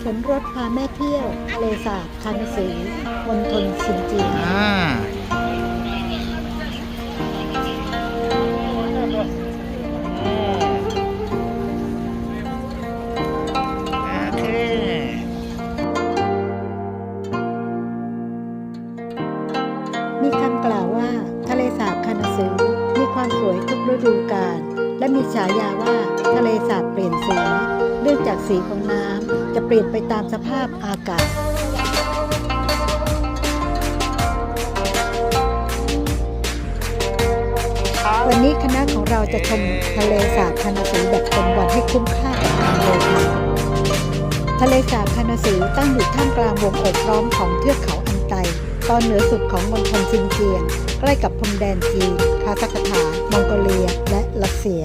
เข็นรถพาแม่เที่ยวทะเลสาบคานสือมณฑลซินจี อ่าโอเค มีคำกล่าวว่าทะเลสาบคานสือมีความสวยทุกฤดูกาลและมีฉายาว่าทะเลสาบเปลี่ยน สีเนื่องจากสีของน้ำจะเปลี่ยนไปตามสภาพอากาศ วันนี้คณะของเราจะชมทะเลสาบคานาสือแบบเต็มวันให้คุ้มค่ากับการเดินทางทะเลสาบคานาสือตั้งอยู่ท่ามกลางวงโอบล้อมของเทือกเขาอันไตตอนเหนือสุดของมณฑลซินเจียง ใกล้กับพรมแดนจีนคาซัคสถานมองโกเลีย และรัสเซีย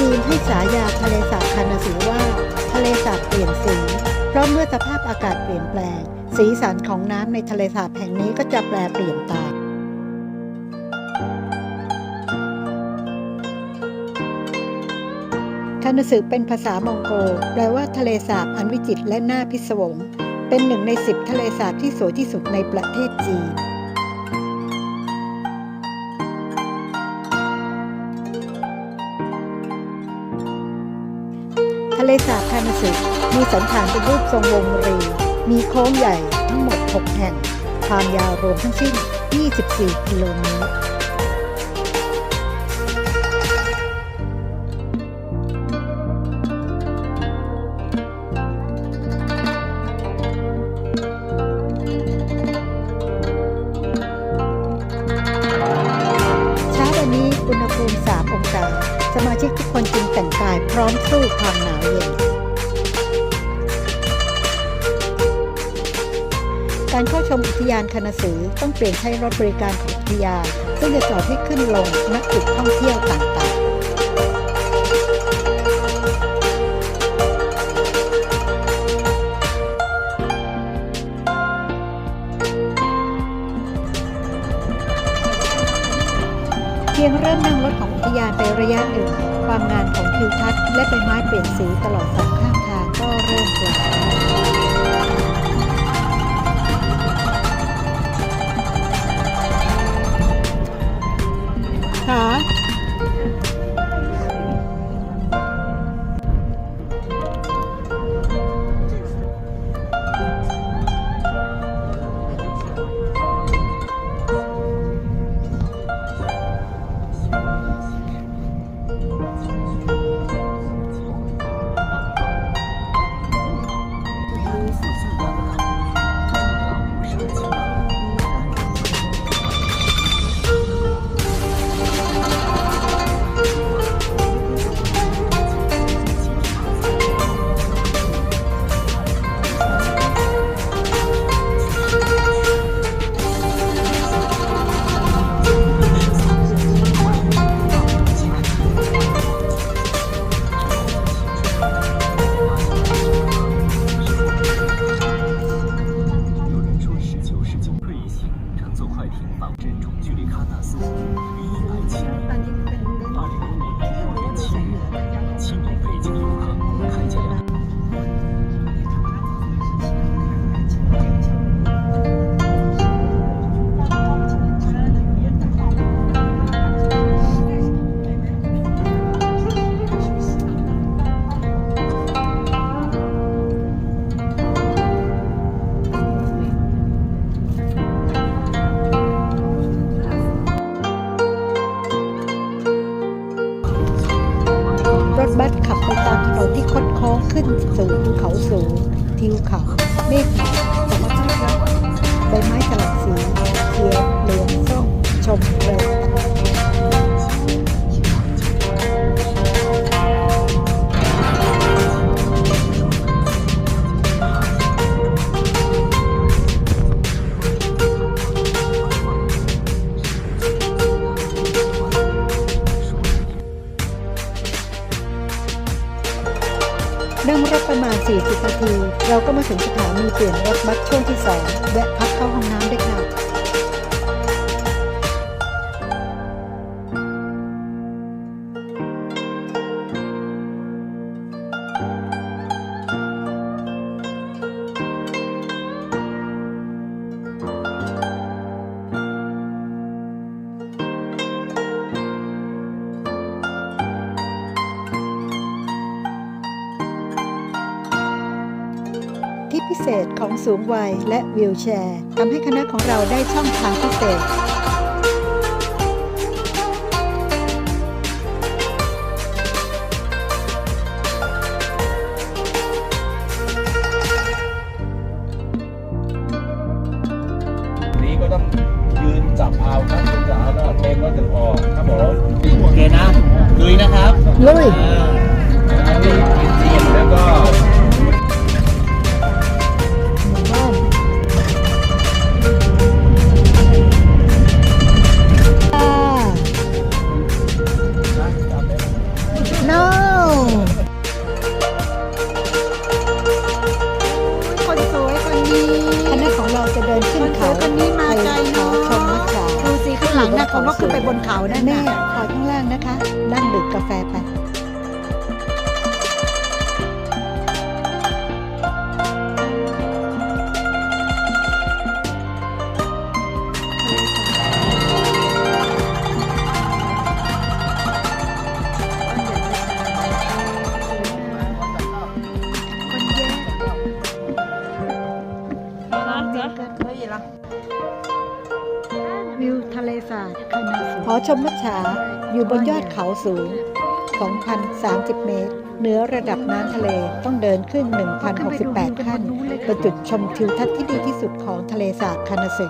ชาวจีนให้ฉายาทะเลสาบคานาสือว่า ทะเลสาบเปลี่ยนสี เพราะเมื่อสภาพอากาศเปลี่ยนแปลง สีสันของน้ำในทะเลสาบแห่งนี้ก็จะแปลเปลี่ยนตามคานาสึเป็นภาษามองโกแปลว่าทะเลสาบอันวิจิตรและน่าพิศวง เป็นหนึ่งในสิบทะเลสาบที่สวยที่สุดในประเทศจีน เลสาบพานสุกมีสันฐานเป็นรูปทรงวงรี มีโค้งใหญ่ทั้งหมด 6 แห่ง ความยาวรวมทั้งสิ้น 24 กิโลเมตร กายพร้อมสู้ความหนาวเย็น การเข้าชมอุทยานคณะสือต้องเปลี่ยนใช้รถบริการของอุทยานซึ่งจะจอดให้ขึ้นลงณจุดท่องเที่ยวต่างๆเพียงเริ่มนั่งรถของอุทยานไประยะหนึ่ง ความงามของทิวทัศน์และใบไม้เปลี่ยนสีตลอดสองข้างทางก็เริ่มปรากฏ เปลี่ยนรถบัสช่วงที่ 2 แวะ เศษของสูงวัยและวิวแชร์ทำให้คณะของเราได้ช่องทางพิเศษ อชมมัชาอยู่บนยอดเขาสูง 2,030 เมตรเหนือระดับน้ำทะเลต้องเดินขึ้น 1,068 ขั้นเป็นจุดชมทิวทัศน์ที่ดีที่สุดของทะเลสาบคานาสึ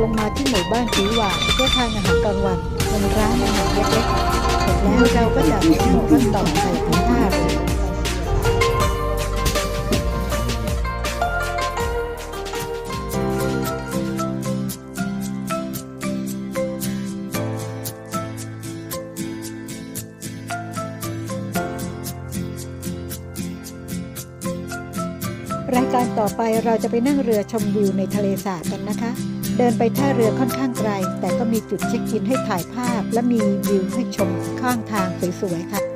ลงมาที่หมู่บ้านผีหวานเพื่อทานอาหารกลางวันบนร้านอาหารเล็กๆเสร็จแล้วเราก็จะนั่งรถต่อไปที่ท่าเรือรายการต่อไปเราจะไปนั่งเรือชมวิวในทะเลสาบกันนะคะ เดินไปท่าเรือค่อนข้างไกล แต่ก็มีจุดเช็คอินให้ถ่ายภาพ และมีวิวให้ชมข้างทางสวยๆค่ะ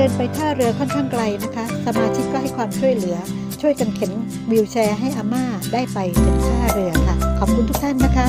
เดินไปท่าเรือค่อนข้างไกลนะคะ สมาชิกก็ให้ความช่วยเหลือ ช่วยกันเข็นวิวแชร์ให้อาม่าได้ไปถึงท่าเรือค่ะ ขอบคุณทุกท่านนะคะ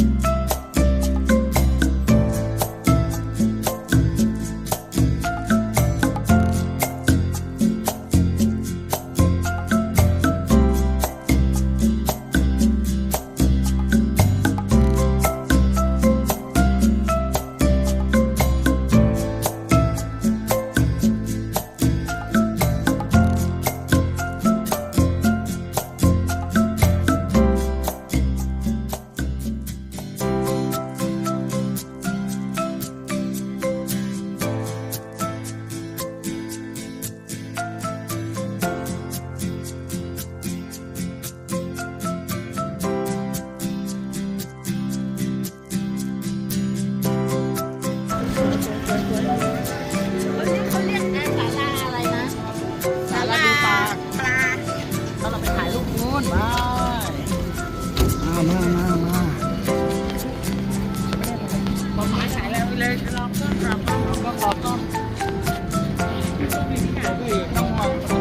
Để.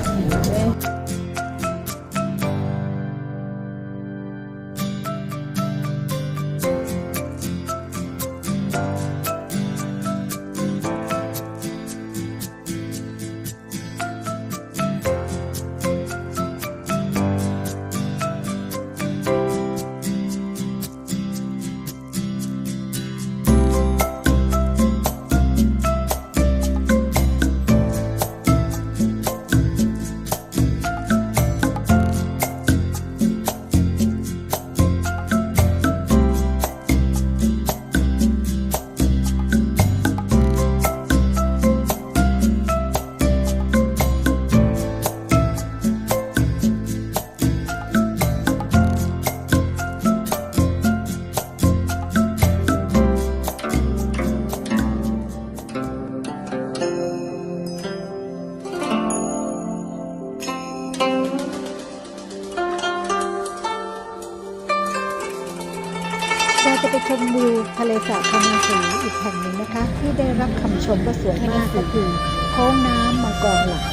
ทะเลสาบพานาสีอีกแห่งหนึ่งนะคะ ที่ได้รับคำชมว่าสวยมากก็คือโค้งน้ำมังกรหลัก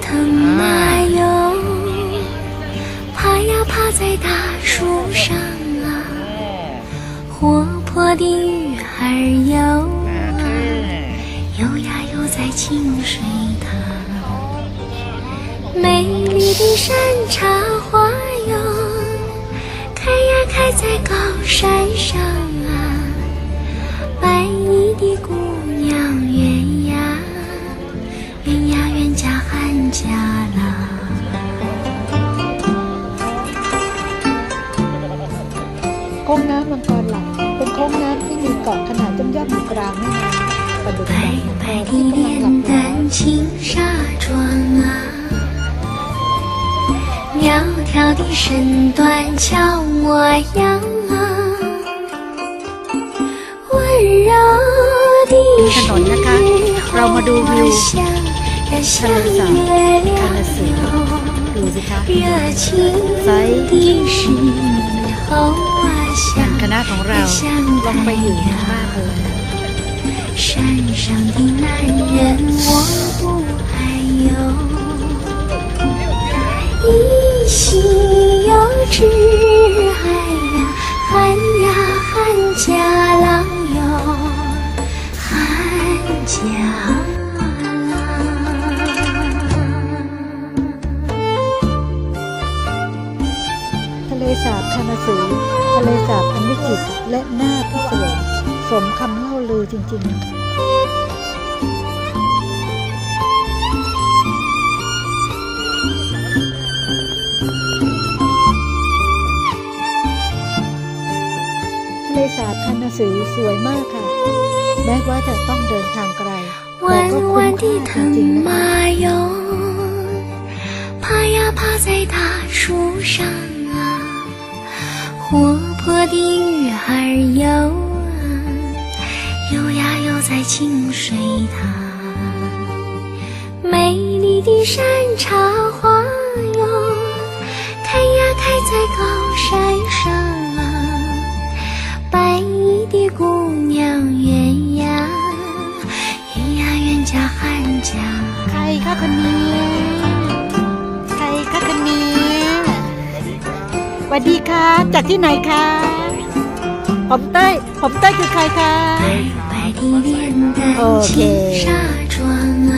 藤蔓哟，爬呀爬在大树上啊，活泼的鱼儿游啊，游呀游在清水塘，美丽的山茶花哟，开呀开在高山上啊，白衣的姑白白的脸蛋青纱帐啊。苗条的身段俏模样啊。温柔的时候想呀想月亮哟热情的时候啊想你想太阳山上的男人我不还有，一心有志，哎呀，喊呀喊家郎哟，喊家郎。 ทะเลสาบคานาสีทะเลสาบอันวิจิตรและน่าพิศวงสมคำเล่าลือจริง ๆ ทะเลสาบคานาสีสวยมากค่ะ แม้ว่าจะต้องเดินทางไกล แต่ก็ 弯 คุ้ม 弯的 ค่าจริง 藤 ๆนะคะ 蔓哟，爬呀爬在大树上啊，活泼的鱼儿游啊，游呀游 在清水塘，美丽的山茶花哟，开呀开在高山上啊，白衣的姑娘圆呀。圆呀圆家汉家， ใครคะคนนี้ ใครคะคนนี้สวัสดีค่ะ จากที่ไหนคะผมเต้ยผมเต้ยคือใครคะ 的脸蛋轻纱妆啊，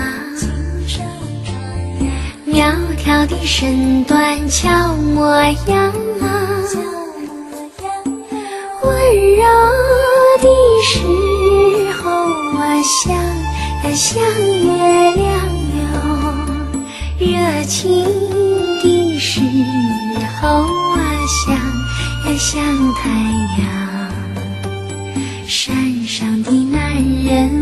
苗条的身段俏模样啊，温柔的时候啊像呀像月亮哟，热情的时候啊像呀像太阳。人